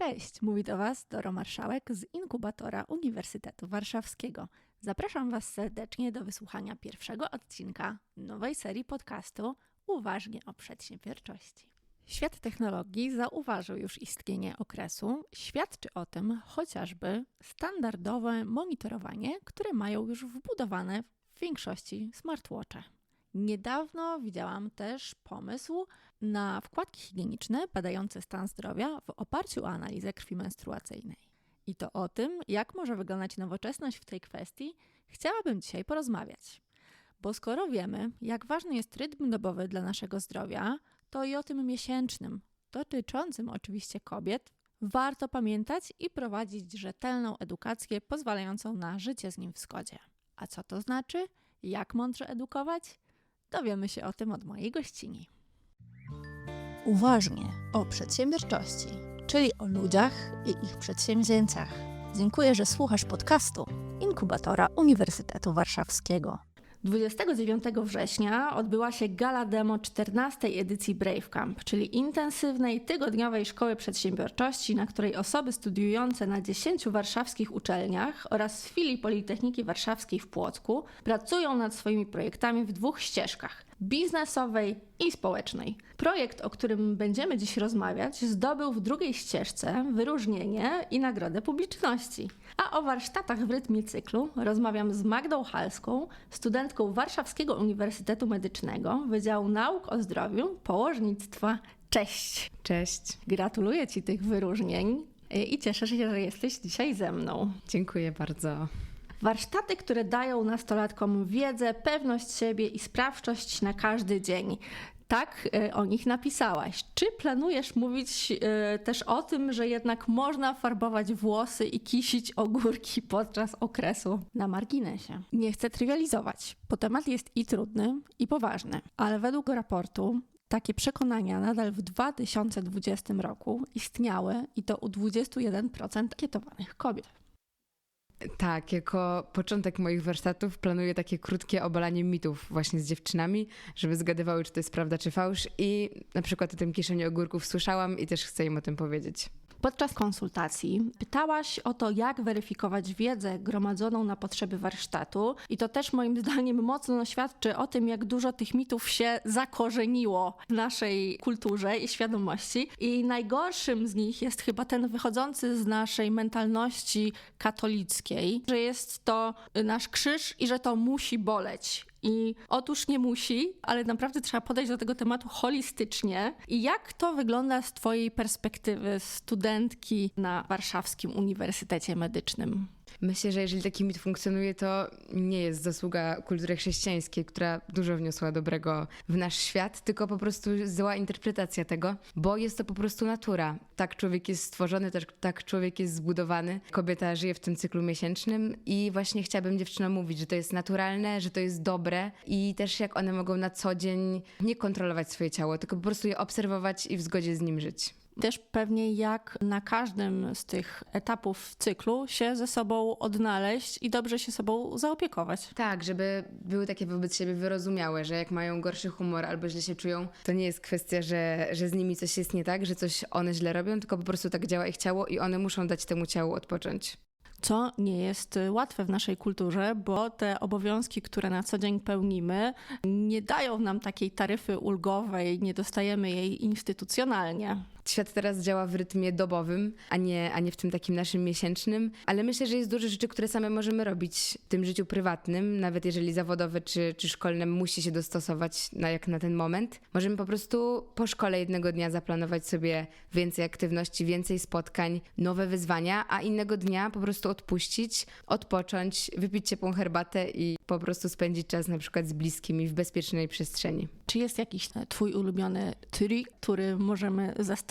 Cześć, mówi do Was Doro Marszałek z inkubatora Uniwersytetu Warszawskiego. Zapraszam Was serdecznie do wysłuchania pierwszego odcinka nowej serii podcastu Uważnie o przedsiębiorczości. Świat technologii zauważył już istnienie okresu. Świadczy o tym chociażby standardowe monitorowanie, które mają już wbudowane w większości smartwatche. Niedawno widziałam też pomysł na wkładki higieniczne badające stan zdrowia w oparciu o analizę krwi menstruacyjnej. I to o tym, jak może wyglądać nowoczesność w tej kwestii, chciałabym dzisiaj porozmawiać. Bo skoro wiemy, jak ważny jest rytm dobowy dla naszego zdrowia, to i o tym miesięcznym, dotyczącym oczywiście kobiet, warto pamiętać i prowadzić rzetelną edukację pozwalającą na życie z nim w zgodzie. A co to znaczy? Jak mądrze edukować? Dowiemy się o tym od mojej gościni. Uważnie o przedsiębiorczości, czyli o ludziach i ich przedsięwzięciach. Dziękuję, że słuchasz podcastu Inkubatora Uniwersytetu Warszawskiego. 29 września odbyła się gala demo 14 edycji Brave Camp, czyli intensywnej tygodniowej szkoły przedsiębiorczości, na której osoby studiujące na 10 warszawskich uczelniach oraz w filii Politechniki Warszawskiej w Płocku pracują nad swoimi projektami w dwóch ścieżkach biznesowej i społecznej. Projekt, o którym będziemy dziś rozmawiać, zdobył w drugiej ścieżce wyróżnienie i nagrodę publiczności. A o warsztatach w rytmie cyklu rozmawiam z Magdą Halską, studentką Warszawskiego Uniwersytetu Medycznego Wydziału Nauk o Zdrowiu, Położnictwa. Cześć! Cześć. Gratuluję Ci tych wyróżnień i cieszę się, że jesteś dzisiaj ze mną. Dziękuję bardzo. Warsztaty, które dają nastolatkom wiedzę, pewność siebie i sprawczość na każdy dzień. Tak e, o nich napisałaś. Czy planujesz mówić e, też o tym, że jednak można farbować włosy i kisić ogórki podczas okresu na marginesie? Nie chcę trywializować, bo temat jest i trudny, i poważny, ale według raportu takie przekonania nadal w 2020 roku istniały i to u 21% kietowanych kobiet. Tak, jako początek moich warsztatów planuję takie krótkie obalanie mitów właśnie z dziewczynami, żeby zgadywały, czy to jest prawda, czy fałsz. I na przykład o tym kieszeni ogórków słyszałam i też chcę im o tym powiedzieć. Podczas konsultacji pytałaś o to, jak weryfikować wiedzę gromadzoną na potrzeby warsztatu, i to też moim zdaniem mocno świadczy o tym, jak dużo tych mitów się zakorzeniło w naszej kulturze i świadomości. I najgorszym z nich jest chyba ten wychodzący z naszej mentalności katolickiej, że jest to nasz krzyż i że to musi boleć. I otóż nie musi, ale naprawdę trzeba podejść do tego tematu holistycznie. I jak to wygląda z Twojej perspektywy studentki na Warszawskim Uniwersytecie Medycznym? Myślę, że jeżeli taki mit funkcjonuje, to nie jest zasługa kultury chrześcijańskiej, która dużo wniosła dobrego w nasz świat, tylko po prostu zła interpretacja tego, bo jest to po prostu natura. Tak człowiek jest stworzony, tak, tak człowiek jest zbudowany. Kobieta żyje w tym cyklu miesięcznym i właśnie chciałabym dziewczynom mówić, że to jest naturalne, że to jest dobre i też jak one mogą na co dzień nie kontrolować swoje ciało, tylko po prostu je obserwować i w zgodzie z nim żyć też pewnie jak na każdym z tych etapów cyklu się ze sobą odnaleźć i dobrze się sobą zaopiekować. Tak, żeby były takie wobec siebie wyrozumiałe, że jak mają gorszy humor albo źle się czują, to nie jest kwestia, że, że z nimi coś jest nie tak, że coś one źle robią, tylko po prostu tak działa ich ciało i one muszą dać temu ciału odpocząć co nie jest łatwe w naszej kulturze, bo te obowiązki, które na co dzień pełnimy, nie dają nam takiej taryfy ulgowej, nie dostajemy jej instytucjonalnie świat teraz działa w rytmie dobowym, a nie, a nie w tym takim naszym miesięcznym. Ale myślę, że jest dużo rzeczy, które same możemy robić w tym życiu prywatnym, nawet jeżeli zawodowe czy, czy szkolne musi się dostosować na, jak na ten moment. Możemy po prostu po szkole jednego dnia zaplanować sobie więcej aktywności, więcej spotkań, nowe wyzwania, a innego dnia po prostu odpuścić, odpocząć, wypić ciepłą herbatę i po prostu spędzić czas na przykład z bliskimi w bezpiecznej przestrzeni. Czy jest jakiś twój ulubiony trik, który możemy zastosować,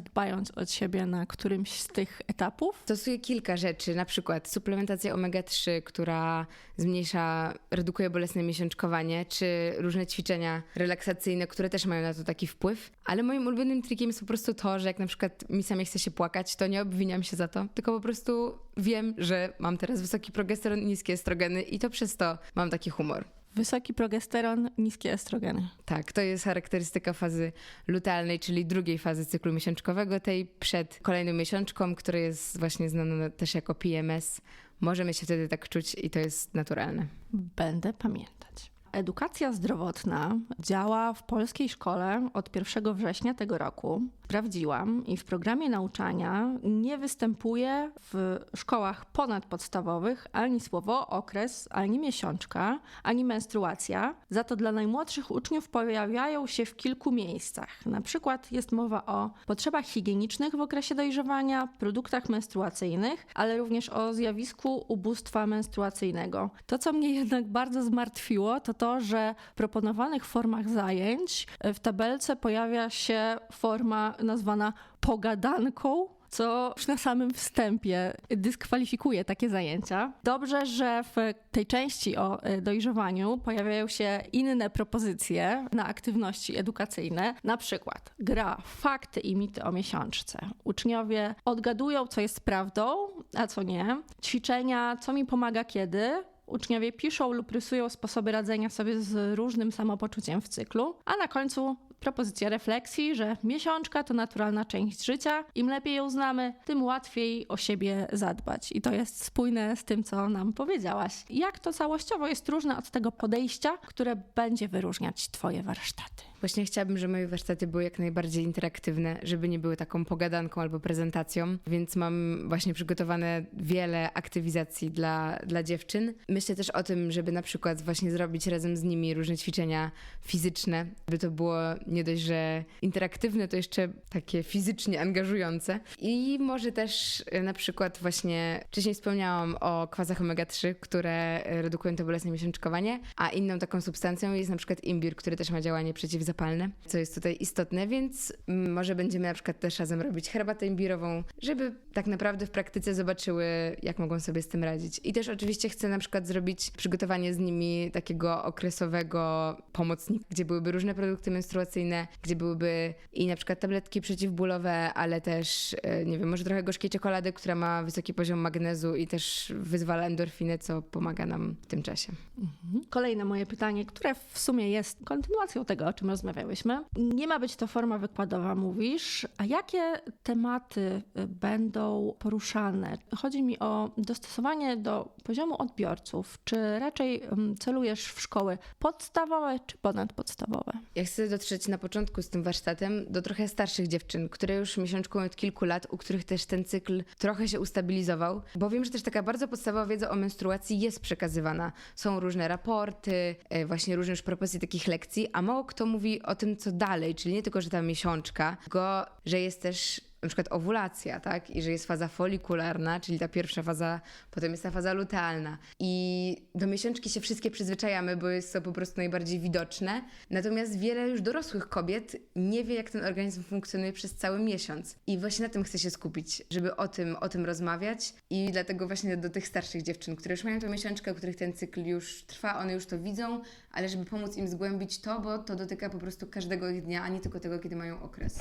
dbając o siebie na którymś z tych etapów? Stosuję kilka rzeczy, na przykład suplementacja omega-3, która zmniejsza, redukuje bolesne miesiączkowanie, czy różne ćwiczenia relaksacyjne, które też mają na to taki wpływ. Ale moim ulubionym trikiem jest po prostu to, że jak na przykład mi samej chce się płakać, to nie obwiniam się za to, tylko po prostu wiem, że mam teraz wysoki progesteron i niskie estrogeny i to przez to mam taki humor. Wysoki progesteron, niskie estrogeny. Tak, to jest charakterystyka fazy lutealnej, czyli drugiej fazy cyklu miesiączkowego, tej przed kolejną miesiączką, która jest właśnie znana też jako PMS. Możemy się wtedy tak czuć i to jest naturalne. Będę pamiętać. Edukacja zdrowotna działa w polskiej szkole od 1 września tego roku. Sprawdziłam i w programie nauczania nie występuje w szkołach ponadpodstawowych ani słowo okres, ani miesiączka, ani menstruacja. Za to dla najmłodszych uczniów pojawiają się w kilku miejscach. Na przykład jest mowa o potrzebach higienicznych w okresie dojrzewania, produktach menstruacyjnych, ale również o zjawisku ubóstwa menstruacyjnego. To, co mnie jednak bardzo zmartwiło, to to, że w proponowanych formach zajęć w tabelce pojawia się forma nazwana pogadanką, co już na samym wstępie dyskwalifikuje takie zajęcia. Dobrze, że w tej części o e, dojrzewaniu pojawiają się inne propozycje na aktywności edukacyjne, na przykład gra fakty i mity o miesiączce. Uczniowie odgadują, co jest prawdą, a co nie. Ćwiczenia, co mi pomaga kiedy, Uczniowie piszą lub rysują sposoby radzenia sobie z różnym samopoczuciem w cyklu, a na końcu propozycja refleksji, że miesiączka to naturalna część życia. Im lepiej ją znamy, tym łatwiej o siebie zadbać. I to jest spójne z tym, co nam powiedziałaś. Jak to całościowo jest różne od tego podejścia, które będzie wyróżniać Twoje warsztaty? Właśnie chciałabym, żeby moje warsztaty były jak najbardziej interaktywne, żeby nie były taką pogadanką albo prezentacją, więc mam właśnie przygotowane wiele aktywizacji dla, dla dziewczyn. Myślę też o tym, żeby na przykład właśnie zrobić razem z nimi różne ćwiczenia fizyczne, by to było nie dość, że interaktywne, to jeszcze takie fizycznie angażujące. I może też e, na przykład właśnie wcześniej wspomniałam o kwasach omega-3, które redukują to bolesne miesiączkowanie, a inną taką substancją jest na przykład imbir, który też ma działanie przeciwzapalne zapalne, co jest tutaj istotne, więc może będziemy na przykład też razem robić herbatę imbirową, żeby tak naprawdę w praktyce zobaczyły, jak mogą sobie z tym radzić. I też oczywiście chcę na przykład zrobić przygotowanie z nimi takiego okresowego pomocnika, gdzie byłyby różne produkty menstruacyjne, gdzie byłyby i na przykład tabletki przeciwbólowe, ale też, e, nie wiem, może trochę gorzkiej czekolady, która ma wysoki poziom magnezu i też wyzwala endorfiny, co pomaga nam w tym czasie. Mhm. Kolejne moje pytanie, które w sumie jest kontynuacją tego, o czym rozmawialiśmy rozmawiałyśmy. Nie ma być to forma wykładowa, mówisz. A jakie tematy będą poruszane? Chodzi mi o dostosowanie do poziomu odbiorców. Czy raczej celujesz w szkoły podstawowe czy ponadpodstawowe? Ja chcę dotrzeć na początku z tym warsztatem do trochę starszych dziewczyn, które już miesiączkują od kilku lat, u których też ten cykl trochę się ustabilizował, bo wiem, że też taka bardzo podstawowa wiedza o menstruacji jest przekazywana. Są różne raporty, e, właśnie różne już propozycje takich lekcji, a mało kto mówi mówi o tym, co dalej, czyli nie tylko, że ta miesiączka, tylko, że jest też na przykład owulacja, tak? I że jest faza folikularna, czyli ta pierwsza faza, potem jest ta faza lutealna. I do miesiączki się wszystkie przyzwyczajamy, bo jest to po prostu najbardziej widoczne. Natomiast wiele już dorosłych kobiet nie wie, jak ten organizm funkcjonuje przez cały miesiąc. I właśnie na tym chcę się skupić, żeby o tym, o tym rozmawiać. I dlatego właśnie do tych starszych dziewczyn, które już mają tę miesiączkę, u których ten cykl już trwa, one już to widzą, ale żeby pomóc im zgłębić to, bo to dotyka po prostu każdego ich dnia, a nie tylko tego, kiedy mają okres.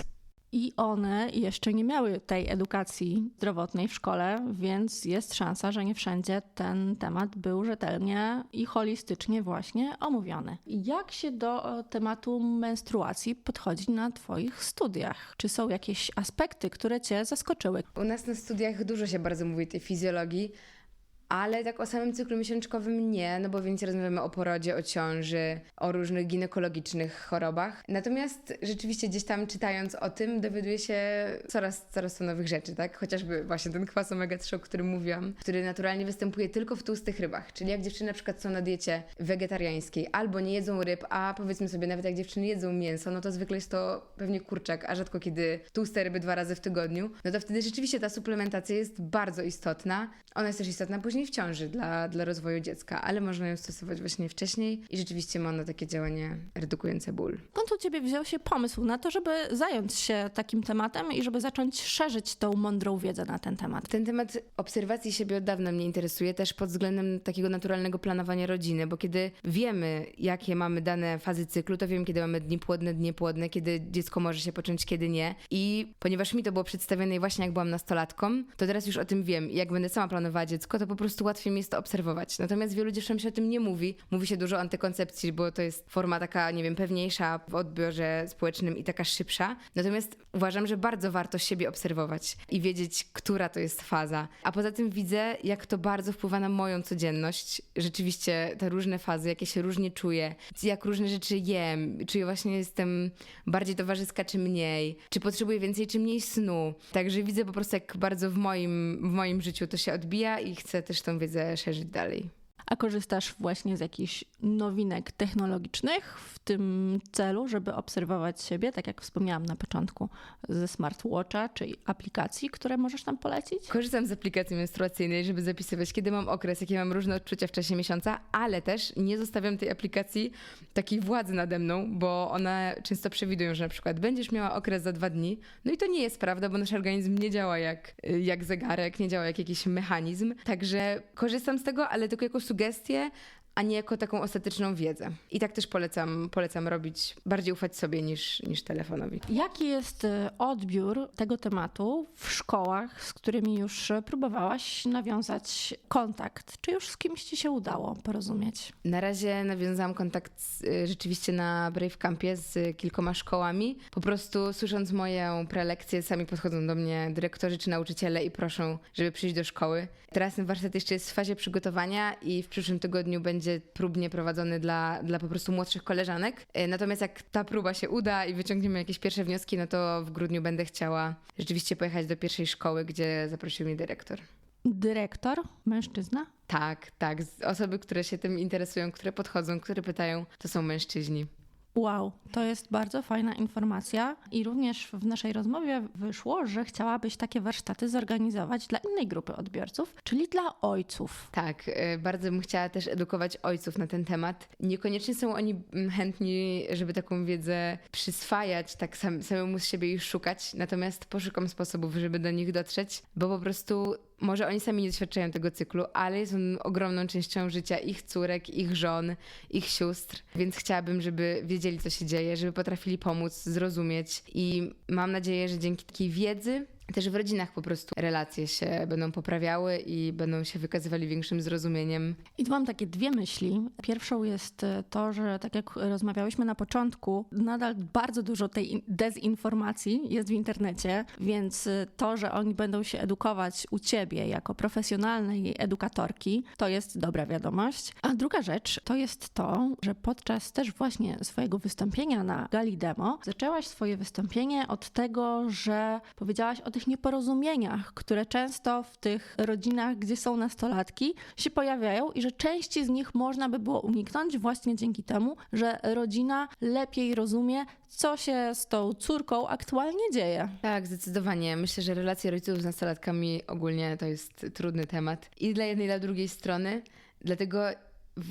I one jeszcze nie miały tej edukacji zdrowotnej w szkole, więc jest szansa, że nie wszędzie ten temat był rzetelnie i holistycznie właśnie omówiony. Jak się do tematu menstruacji podchodzi na Twoich studiach? Czy są jakieś aspekty, które Cię zaskoczyły? U nas na studiach dużo się bardzo mówi tej fizjologii ale tak o samym cyklu miesiączkowym nie, no bo więcej rozmawiamy o porodzie, o ciąży, o różnych ginekologicznych chorobach. Natomiast rzeczywiście gdzieś tam czytając o tym, dowiaduje się coraz, coraz to nowych rzeczy, tak? Chociażby właśnie ten kwas omega-3, o którym mówiłam, który naturalnie występuje tylko w tłustych rybach. Czyli jak dziewczyny na przykład są na diecie wegetariańskiej albo nie jedzą ryb, a powiedzmy sobie nawet jak dziewczyny jedzą mięso, no to zwykle jest to pewnie kurczak, a rzadko kiedy tłuste ryby dwa razy w tygodniu, no to wtedy rzeczywiście ta suplementacja jest bardzo istotna. Ona jest też istotna później później w ciąży dla, dla rozwoju dziecka, ale można ją stosować właśnie wcześniej i rzeczywiście ma ona takie działanie redukujące ból. Skąd u Ciebie wziął się pomysł na to, żeby zająć się takim tematem i żeby zacząć szerzyć tą mądrą wiedzę na ten temat? Ten temat obserwacji siebie od dawna mnie interesuje, też pod względem takiego naturalnego planowania rodziny, bo kiedy wiemy, jakie mamy dane fazy cyklu, to wiemy, kiedy mamy dni płodne, dni płodne, kiedy dziecko może się począć, kiedy nie. I ponieważ mi to było przedstawione właśnie jak byłam nastolatką, to teraz już o tym wiem. I jak będę sama planowała dziecko, to po prostu prostu łatwiej mi jest to obserwować. Natomiast wielu dziewczyn się o tym nie mówi. Mówi się dużo o antykoncepcji, bo to jest forma taka, nie wiem, pewniejsza w odbiorze społecznym i taka szybsza. Natomiast uważam, że bardzo warto siebie obserwować i wiedzieć, która to jest faza. A poza tym widzę, jak to bardzo wpływa na moją codzienność. Rzeczywiście te różne fazy, jakie się różnie czuję, jak różne rzeczy jem, czy właśnie jestem bardziej towarzyska, czy mniej, czy potrzebuję więcej, czy mniej snu. Także widzę po prostu, jak bardzo w moim, w moim życiu to się odbija i chcę też tą wiedzę szerzyć dalej. A korzystasz właśnie z jakichś nowinek technologicznych w tym celu, żeby obserwować siebie, tak jak wspomniałam na początku, ze smartwatcha czy aplikacji, które możesz nam polecić? Korzystam z aplikacji menstruacyjnej, żeby zapisywać, kiedy mam okres, jakie mam różne odczucia w czasie miesiąca, ale też nie zostawiam tej aplikacji takiej władzy nade mną, bo one często przewidują, że na przykład będziesz miała okres za dwa dni. No i to nie jest prawda, bo nasz organizm nie działa jak, jak zegarek, nie działa jak jakiś mechanizm. Także korzystam z tego, ale tylko jako sugestie, a nie jako taką ostateczną wiedzę. I tak też polecam, polecam robić, bardziej ufać sobie niż, niż telefonowi. Jaki jest e, odbiór tego tematu w szkołach, z którymi już próbowałaś nawiązać kontakt? Czy już z kimś ci się udało porozumieć? Na razie nawiązałam kontakt e, rzeczywiście na Brave Campie z kilkoma szkołami. Po prostu słysząc moją prelekcję, sami podchodzą do mnie dyrektorzy czy nauczyciele i proszą, żeby przyjść do szkoły. Teraz ten warsztat jeszcze jest w fazie przygotowania i w przyszłym tygodniu będzie będzie próbnie prowadzony dla, dla po prostu młodszych koleżanek. E, natomiast jak ta próba się uda i wyciągniemy jakieś pierwsze wnioski, no to w grudniu będę chciała rzeczywiście pojechać do pierwszej szkoły, gdzie zaprosił mnie dyrektor. Dyrektor? Mężczyzna? Tak, tak. Osoby, które się tym interesują, które podchodzą, które pytają, to są mężczyźni. Wow, to jest bardzo fajna informacja i również w naszej rozmowie wyszło, że chciałabyś takie warsztaty zorganizować dla innej grupy odbiorców, czyli dla ojców. Tak, e, bardzo bym chciała też edukować ojców na ten temat. Niekoniecznie są oni mm, chętni, żeby taką wiedzę przyswajać, tak sam, samemu z siebie już szukać, natomiast poszukam sposobów, żeby do nich dotrzeć, bo po prostu może oni sami nie doświadczają tego cyklu, ale jest on ogromną częścią życia ich córek, ich żon, ich sióstr, więc chciałabym, żeby wiedzieli, co się dzieje, żeby potrafili pomóc, zrozumieć. I mam nadzieję, że dzięki takiej wiedzy też w rodzinach po prostu relacje się będą poprawiały i będą się wykazywali większym zrozumieniem. I tu mam takie dwie myśli. Pierwszą jest e, to, że tak jak rozmawiałyśmy na początku, nadal bardzo dużo tej dezinformacji jest w internecie, więc e, to, że oni będą się edukować u ciebie jako profesjonalnej edukatorki, to jest dobra wiadomość. A druga rzecz to jest to, że podczas też właśnie swojego wystąpienia na Gali Demo zaczęłaś swoje wystąpienie od tego, że powiedziałaś o tych nieporozumieniach, które często w tych rodzinach, gdzie są nastolatki, się pojawiają i że części z nich można by było uniknąć właśnie dzięki temu, że rodzina lepiej rozumie, co się z tą córką aktualnie dzieje. Tak, zdecydowanie. Myślę, że relacje rodziców z nastolatkami ogólnie to jest trudny temat i dla jednej, i dla drugiej strony. Dlatego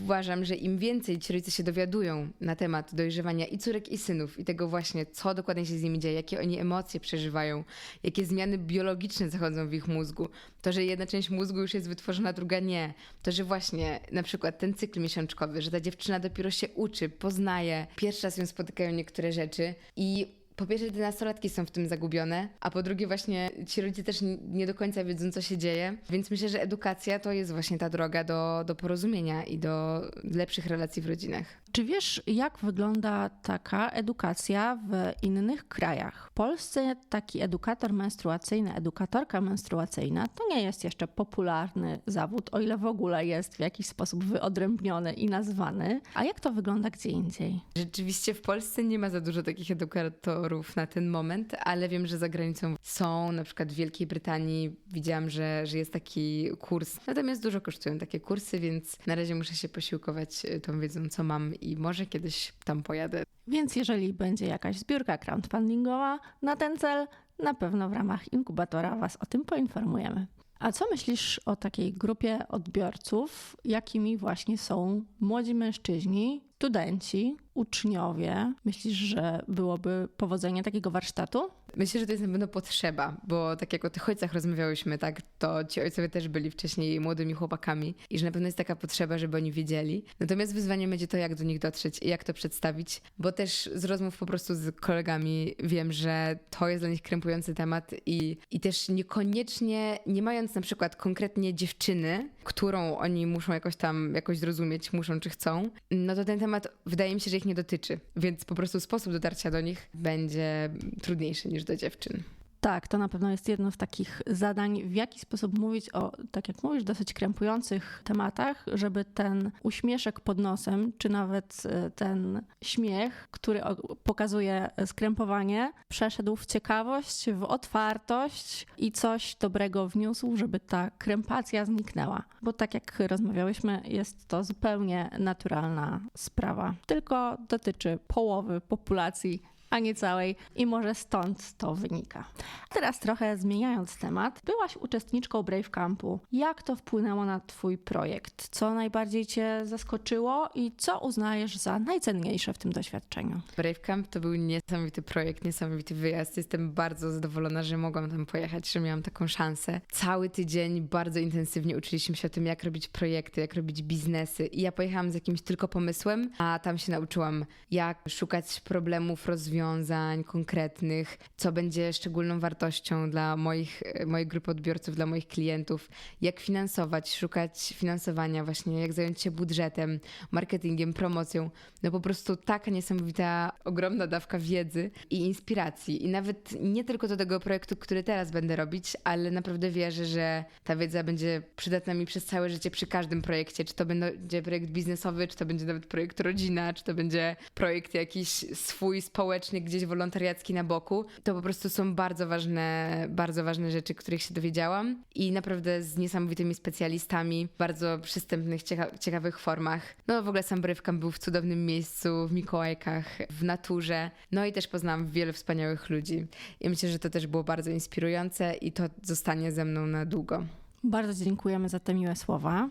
uważam, że im więcej ci rodzice się dowiadują na temat dojrzewania i córek, i synów, i tego właśnie, co dokładnie się z nimi dzieje, jakie oni emocje przeżywają, jakie zmiany biologiczne zachodzą w ich mózgu, to, że jedna część mózgu już jest wytworzona, druga nie, to, że właśnie na przykład ten cykl miesiączkowy, że ta dziewczyna dopiero się uczy, poznaje, pierwszy raz ją spotykają niektóre rzeczy i po pierwsze te nastolatki są w tym zagubione, a po drugie właśnie ci rodzice też nie do końca wiedzą, co się dzieje, więc myślę, że edukacja to jest właśnie ta droga do, do porozumienia i do lepszych relacji w rodzinach. Czy wiesz, jak wygląda taka edukacja w innych krajach? W Polsce taki edukator menstruacyjny, edukatorka menstruacyjna to nie jest jeszcze popularny zawód, o ile w ogóle jest w jakiś sposób wyodrębniony i nazwany. A jak to wygląda gdzie indziej? Rzeczywiście w Polsce nie ma za dużo takich edukatorów na ten moment, ale wiem, że za granicą są, na przykład w Wielkiej Brytanii widziałam, że, że jest taki kurs. Natomiast dużo kosztują takie kursy, więc na razie muszę się posiłkować tą wiedzą, co mam i może kiedyś tam pojadę. Więc jeżeli będzie jakaś zbiórka crowdfundingowa na ten cel, na pewno w ramach inkubatora Was o tym poinformujemy. A co myślisz o takiej grupie odbiorców, jakimi właśnie są młodzi mężczyźni, studenci, uczniowie. Myślisz, że byłoby powodzenie takiego warsztatu? Myślę, że to jest na pewno potrzeba, bo tak jak o tych ojcach rozmawiałyśmy, tak, to ci ojcowie też byli wcześniej młodymi chłopakami i że na pewno jest taka potrzeba, żeby oni wiedzieli. Natomiast wyzwaniem będzie to, jak do nich dotrzeć i jak to przedstawić, bo też z rozmów po prostu z kolegami wiem, że to jest dla nich krępujący temat i, i też niekoniecznie, nie mając na przykład konkretnie dziewczyny, którą oni muszą jakoś tam, jakoś zrozumieć, muszą czy chcą, no to ten temat wydaje mi się, że ich nie dotyczy, więc po prostu sposób dotarcia do nich będzie trudniejszy niż do dziewczyn. Tak, to na pewno jest jedno z takich zadań, w jaki sposób mówić o, tak jak mówisz, dosyć krępujących tematach, żeby ten uśmieszek pod nosem, czy nawet e, ten śmiech, który pokazuje skrępowanie, przeszedł w ciekawość, w otwartość i coś dobrego wniósł, żeby ta krępacja zniknęła. Bo tak jak rozmawiałyśmy, jest to zupełnie naturalna sprawa. Tylko dotyczy połowy populacji a nie całej i może stąd to wynika. Teraz trochę zmieniając temat, byłaś uczestniczką Brave Campu. Jak to wpłynęło na twój projekt? Co najbardziej cię zaskoczyło i co uznajesz za najcenniejsze w tym doświadczeniu? Brave Camp to był niesamowity projekt, niesamowity wyjazd. Jestem bardzo zadowolona, że mogłam tam pojechać, że miałam taką szansę. Cały tydzień bardzo intensywnie uczyliśmy się o tym, jak robić projekty, jak robić biznesy. I ja pojechałam z jakimś tylko pomysłem, a tam się nauczyłam, jak szukać problemów, rozwiązań konkretnych, co będzie szczególną wartością dla moich, mojej grupy odbiorców, dla moich klientów, jak finansować, szukać finansowania, właśnie jak zająć się budżetem, marketingiem, promocją. No po prostu taka niesamowita, ogromna dawka wiedzy i inspiracji. I nawet nie tylko do tego projektu, który teraz będę robić, ale naprawdę wierzę, że ta wiedza będzie przydatna mi przez całe życie przy każdym projekcie. Czy to będzie projekt biznesowy, czy to będzie nawet projekt rodzina, czy to będzie projekt jakiś swój społeczny, gdzieś wolontariacki na boku. To po prostu są bardzo ważne, bardzo ważne rzeczy, których się dowiedziałam i naprawdę z niesamowitymi specjalistami, w bardzo przystępnych, cieka- ciekawych formach. No w ogóle sam Brywkam był w cudownym miejscu, w Mikołajkach, w naturze. No i też poznałam wielu wspaniałych ludzi. I myślę, że to też było bardzo inspirujące i to zostanie ze mną na długo. Bardzo dziękujemy za te miłe słowa.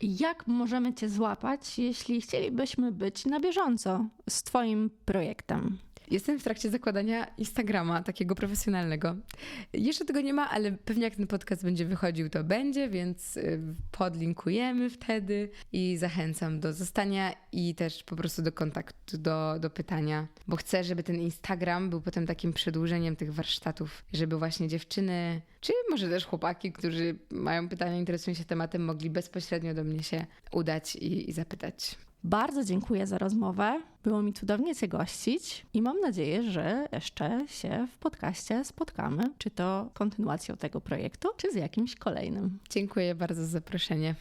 Jak możemy Cię złapać, jeśli chcielibyśmy być na bieżąco z Twoim projektem? Jestem w trakcie zakładania Instagrama, takiego profesjonalnego. Jeszcze tego nie ma, ale pewnie jak ten podcast będzie wychodził, to będzie, więc y, podlinkujemy wtedy i zachęcam do zostania i też po prostu do kontaktu, do, do pytania, bo chcę, żeby ten Instagram był potem takim przedłużeniem tych warsztatów, żeby właśnie dziewczyny, czy może też chłopaki, którzy mają pytania, interesują się tematem, mogli bezpośrednio do mnie się udać i, i zapytać. Bardzo dziękuję za rozmowę. Było mi cudownie Cię gościć i mam nadzieję, że jeszcze się w podcaście spotkamy, czy to kontynuacją tego projektu, czy z jakimś kolejnym. Dziękuję bardzo za zaproszenie.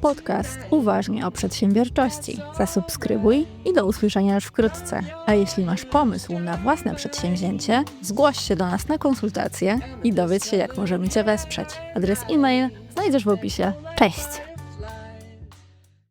Podcast Uważnie o przedsiębiorczości. Zasubskrybuj i do usłyszenia już wkrótce. A jeśli masz pomysł na własne przedsięwzięcie, zgłoś się do nas na konsultację i dowiedz się, jak możemy Cię wesprzeć. Adres e-mail znajdziesz w opisie. Cześć!